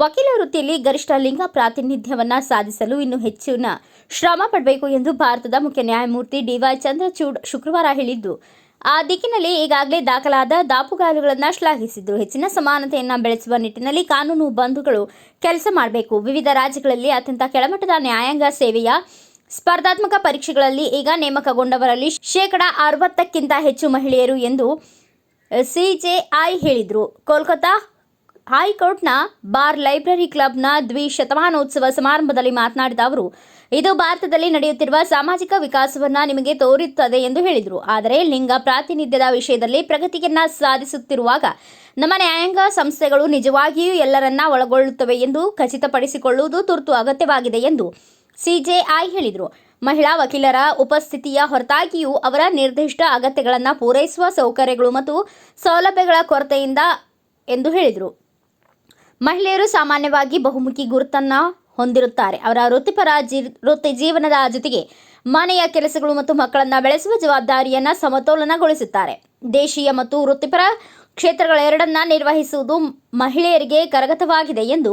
ವ್ಯವಸ್ಥೆಯಲ್ಲಿ ಗರಿಷ್ಠ ಲಿಂಗ ಪ್ರಾತಿನಿಧ್ಯವನ್ನು ಸಾಧಿಸಲು ಇನ್ನು ಹೆಚ್ಚಿನ ಶ್ರಮ ಪಡಬೇಕು ಎಂದು ಭಾರತದ ಮುಖ್ಯ ನ್ಯಾಯಮೂರ್ತಿ ಡಿವೈ ಚಂದ್ರಚೂಡ್ ಶುಕ್ರವಾರ ಹೇಳಿದ್ದು, ಆ ದಿಕ್ಕಿನಲ್ಲಿ ಈಗಾಗಲೇ ದಾಖಲಾದ ದಾಪುಗಾಲುಗಳನ್ನು ಶ್ಲಾಘಿಸಿದ್ರು. ಹೆಚ್ಚಿನ ಸಮಾನತೆಯನ್ನು ಬೆಳೆಸುವ ನಿಟ್ಟಿನಲ್ಲಿ ಕಾನೂನು ಬಂಧುಗಳು ಕೆಲಸ ಮಾಡಬೇಕು. ವಿವಿಧ ರಾಜ್ಯಗಳಲ್ಲಿ ಅತ್ಯಂತ ಕೆಳಮಟ್ಟದ ನ್ಯಾಯಾಂಗ ಸೇವೆಯ ಸ್ಪರ್ಧಾತ್ಮಕ ಪರೀಕ್ಷೆಗಳಲ್ಲಿ ಈಗ ನೇಮಕಗೊಂಡವರಲ್ಲಿ ಶೇಕಡ ಅರವತ್ತಕ್ಕಿಂತ ಹೆಚ್ಚು ಮಹಿಳೆಯರು ಎಂದು ಸಿಜೆಐ ಹೇಳಿದರು. ಕೋಲ್ಕತಾ ಹೈಕೋರ್ಟ್ನ ಬಾರ್ ಲೈಬ್ರರಿ ಕ್ಲಬ್ನ ದ್ವಿಶತಮಾನೋತ್ಸವ ಸಮಾರಂಭದಲ್ಲಿ ಮಾತನಾಡಿದ ಅವರು, ಇದು ಭಾರತದಲ್ಲಿ ನಡೆಯುತ್ತಿರುವ ಸಾಮಾಜಿಕ ವಿಕಾಸವನ್ನ ನಿಮಗೆ ತೋರುತ್ತದೆ ಎಂದು ಹೇಳಿದರು. ಆದರೆ ಲಿಂಗ ಪ್ರಾತಿನಿಧ್ಯದ ವಿಷಯದಲ್ಲಿ ಪ್ರಗತಿಯನ್ನ ಸಾಧಿಸುತ್ತಿರುವಾಗ ನಮ್ಮ ನ್ಯಾಯಾಂಗ ಸಂಸ್ಥೆಗಳು ನಿಜವಾಗಿಯೂ ಎಲ್ಲರನ್ನ ಒಳಗೊಳ್ಳುತ್ತವೆ ಎಂದು ಖಚಿತಪಡಿಸಿಕೊಳ್ಳುವುದು ತುರ್ತು ಅಗತ್ಯವಾಗಿದೆ ಎಂದು ಸಿಜೆಐ ಹೇಳಿದರು. ಮಹಿಳಾ ವಕೀಲರ ಉಪಸ್ಥಿತಿಯ ಹೊರತಾಗಿಯೂ ಅವರ ನಿರ್ದಿಷ್ಟ ಅಗತ್ಯಗಳನ್ನು ಪೂರೈಸುವ ಸೌಕರ್ಯಗಳು ಮತ್ತು ಸೌಲಭ್ಯಗಳ ಕೊರತೆಯಿಂದ ಎಂದು ಹೇಳಿದರು. ಮಹಿಳೆಯರು ಸಾಮಾನ್ಯವಾಗಿ ಬಹುಮುಖಿ ಗುರುತನ್ನ ಹೊಂದಿರುತ್ತಾರೆ. ಅವರ ವೃತ್ತಿಪರ ಜೀ, ವೃತ್ತಿ ಜೀವನದ ಜೊತೆಗೆ ಮನೆಯ ಕೆಲಸಗಳು ಮತ್ತು ಮಕ್ಕಳನ್ನ ಬೆಳೆಸುವ ಜವಾಬ್ದಾರಿಯನ್ನ ಸಮತೋಲನಗೊಳಿಸುತ್ತಾರೆ. ದೇಶೀಯ ಮತ್ತು ವೃತ್ತಿಪರ ಕ್ಷೇತ್ರಗಳೆರಡನ್ನ ನಿರ್ವಹಿಸುವುದು ಮಹಿಳೆಯರಿಗೆ ಕರಗತವಾಗಿದೆ ಎಂದು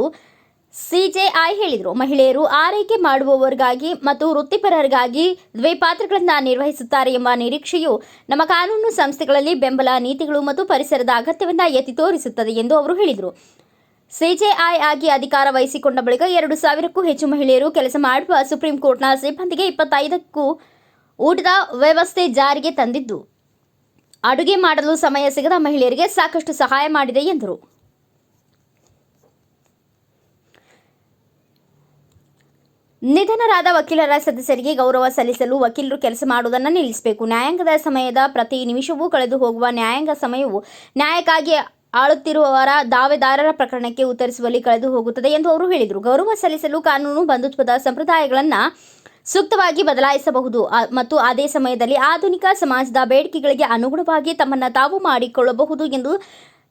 ಸಿಜೆಐ ಹೇಳಿದರು. ಮಹಿಳೆಯರು ಆರೈಕೆ ಮಾಡುವವರಿಗಾಗಿ ಮತ್ತು ವೃತ್ತಿಪರರಿಗಾಗಿ ದ್ವಿಪಾತ್ರಗಳನ್ನು ನಿರ್ವಹಿಸುತ್ತಾರೆ ಎಂಬ ನಿರೀಕ್ಷೆಯು ನಮ್ಮ ಕಾನೂನು ಸಂಸ್ಥೆಗಳಲ್ಲಿ ಬೆಂಬಲ ನೀತಿಗಳು ಮತ್ತು ಪರಿಸರದ ಅಗತ್ಯವನ್ನು ಎತ್ತಿ ತೋರಿಸುತ್ತದೆ ಎಂದು ಅವರು ಹೇಳಿದರು. ಸಿಜೆಐ ಆಗಿ ಅಧಿಕಾರ ವಹಿಸಿಕೊಂಡ ಬಳಿಕ ಎರಡು ಸಾವಿರಕ್ಕೂ ಹೆಚ್ಚು ಮಹಿಳೆಯರು ಕೆಲಸ ಮಾಡುವ ಸುಪ್ರೀಂ ಕೋರ್ಟ್ನ ಸಿಬ್ಬಂದಿಗೆ ಇಪ್ಪತ್ತೈದಕ್ಕೂ ಊಟದ ವ್ಯವಸ್ಥೆ ಜಾರಿಗೆ ತಂದಿದ್ದು. ಅಡುಗೆ ಮಾಡಲು ಸಮಯ ಸಿಗದ ಮಹಿಳೆಯರಿಗೆ ಸಾಕಷ್ಟು ಸಹಾಯ ಮಾಡಿದೆ ಎಂದರು. ನಿಧನರಾದ ವಕೀಲರ ಸದಸ್ಯರಿಗೆ ಗೌರವ ಸಲ್ಲಿಸಲು ವಕೀಲರು ಕೆಲಸ ಮಾಡುವುದನ್ನು ನಿಲ್ಲಿಸಬೇಕು. ನ್ಯಾಯಾಂಗದ ಸಮಯದ ಪ್ರತಿ ನಿಮಿಷವೂ ಕಳೆದು ಹೋಗುವ ನ್ಯಾಯಾಂಗ ಸಮಯವು ನ್ಯಾಯಕ್ಕಾಗಿ ಆಳುತ್ತಿರುವವರ ದಾವೆದಾರರ ಪ್ರಕರಣಕ್ಕೆ ಉತ್ತರಿಸುವಲ್ಲಿ ಕಳೆದು ಹೋಗುತ್ತದೆ ಎಂದು ಅವರು ಹೇಳಿದರು. ಗೌರವ ಸಲ್ಲಿಸಲು ಕಾನೂನು, ಬಂಧುತ್ವದ ಸಂಪ್ರದಾಯಗಳನ್ನು ಸೂಕ್ತವಾಗಿ ಬದಲಾಯಿಸಬಹುದು. ಮತ್ತು ಅದೇ ಸಮಯದಲ್ಲಿ ಆಧುನಿಕ ಸಮಾಜದ ಬೇಡಿಕೆಗಳಿಗೆ ಅನುಗುಣವಾಗಿ ತಮ್ಮನ್ನು ತಾವು ಮಾಡಿಕೊಳ್ಳಬಹುದು ಎಂದು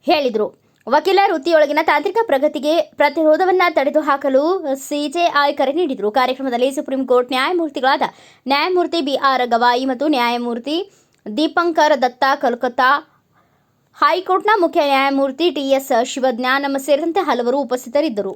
ಹೇಳಿದರು. ವಕೀಲ ವೃತ್ತಿಯೊಳಗಿನ ತಾಂತ್ರಿಕ ಪ್ರಗತಿಗೆ ಪ್ರತಿರೋಧವನ್ನು ತಡೆದುಹಾಕಲು ಸಿಜೆಐ ಕರೆ ನೀಡಿದರು. ಕಾರ್ಯಕ್ರಮದಲ್ಲಿ ಸುಪ್ರೀಂ ಕೋರ್ಟ್ ನ್ಯಾಯಮೂರ್ತಿಗಳಾದ ನ್ಯಾಯಮೂರ್ತಿ ಬಿ ಆರ್ ಗವಾಯಿ ಮತ್ತು ನ್ಯಾಯಮೂರ್ತಿ ದೀಪಂಕರ್ ದತ್ತಾ, ಕಲ್ಕತ್ತಾ ಹೈಕೋರ್ಟ್ನ ಮುಖ್ಯ ನ್ಯಾಯಮೂರ್ತಿ ಟಿಎಸ್ ಶಿವಜ್ಞಾನಂ ಸೇರಿದಂತೆ ಹಲವರು ಉಪಸ್ಥಿತರಿದ್ದರು.